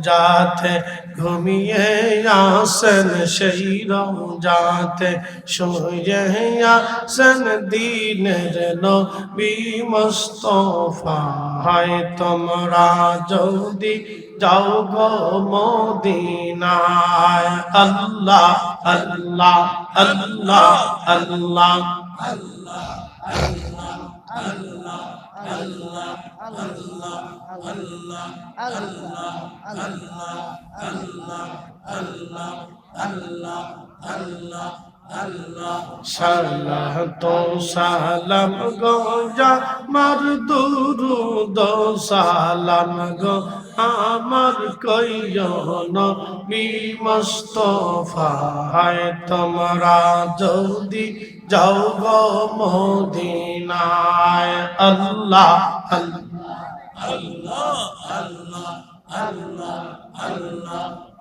যাতে ঘুমিয়ে আসেন সেই যাতে শুয়ে আসেন দিনের নবী মুস্তফা হয় তোমরা যদি যাও গো মদিনায় আল্লাহ আল্লাহ আল্লাহ আল্লাহ সালাহ তো সালাম গো, যা মার দুরুদ সালাম গো, আমার কইয়ন বি মুস্তফা, হায় তোমরা যদি যাও গো মদিনায় আল্লাহ আল্লাহ।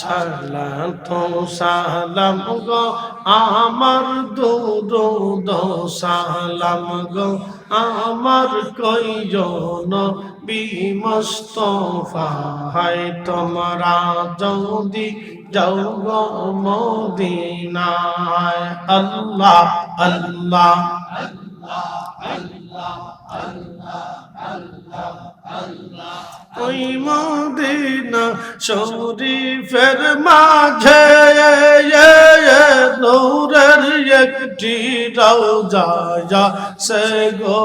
সালাত সালাম গো, আমার দুরুদ সালাম গো, আমার কইজন বিমস্তফা হায়, তোমরা যদি যাও গো মদিনায়, আল্লাহ আল্লাহ ওই মদিনা শরীফের মাঝে দৌড়ের একটি রাও যা সে গো।